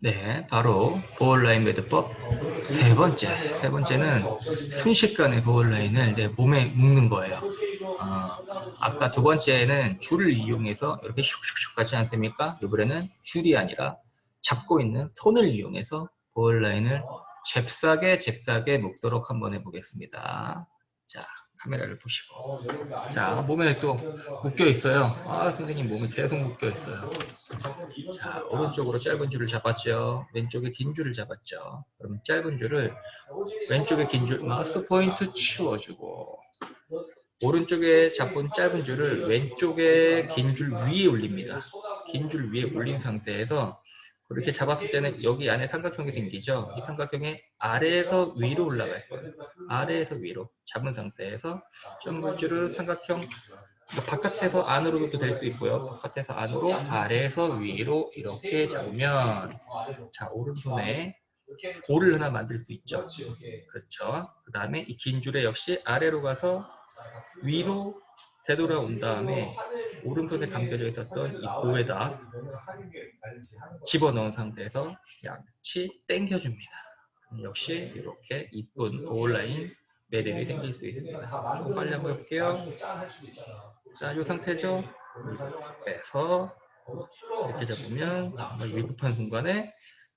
네, 바로 보얼라인 매듭법 세 번째. 세 번째는 순식간에 보얼라인을 내 몸에 묶는 거예요. 어, 아까 두 번째는 줄을 이용해서 이렇게 슉슉슉 가지 않습니까? 이번에는 줄이 아니라 잡고 있는 손을 이용해서 보얼라인을 잽싸게 잽싸게 묶도록 한번 해보겠습니다. 자, 카메라를 보시고. 자, 몸에 또 묶여 있어요. 아, 선생님 몸이 계속 묶여 있어요. 자, 오른쪽으로 짧은 줄을 잡았죠. 왼쪽에 긴 줄을 잡았죠. 그러면 짧은 줄을 왼쪽에 긴 줄 마스 포인트 치워주고 오른쪽에 잡은 짧은 줄을 왼쪽에 긴 줄 위에 올립니다. 긴 줄 위에 올린 상태에서 그렇게 잡았을 때는 여기 안에 삼각형이 생기죠. 이 삼각형의 아래에서 위로 올라갈 거예요. 아래에서 위로 잡은 상태에서 점물줄을 삼각형 뭐 바깥에서 안으로도 될 수 있고요. 바깥에서 안으로, 아래에서 위로 이렇게 잡으면 자 오른손에 볼을 하나 만들 수 있죠. 그렇죠. 그 다음에 이 긴 줄에 역시 아래로 가서 위로 되돌아온 다음에 오른손에 감겨져 있었던 이 고에다 집어넣은 상태에서 양치 당겨줍니다. 그럼 역시 이렇게 이쁜 보울라인 매듭이 생길 수 있습니다. 이거 빨리 한번 해볼게요. 자, 이 상태죠? 빼서 이렇게 잡으면 정말 위급한 순간에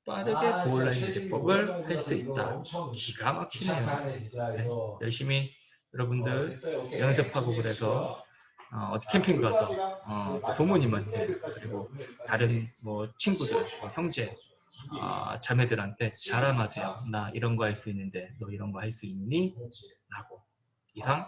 빠르게 보울라인 매듭법을 할 수 있다. 기가 막히네요. 네, 열심히 여러분들 연습하고 그래서 어, 어디 캠핑 가서 어, 또 부모님한테 그리고 다른 뭐 친구들, 뭐 형제, 아, 자매들한테 자랑하세요. 나 이런 거 할 수 있는데 너 이런 거 할 수 있니? 라고 이상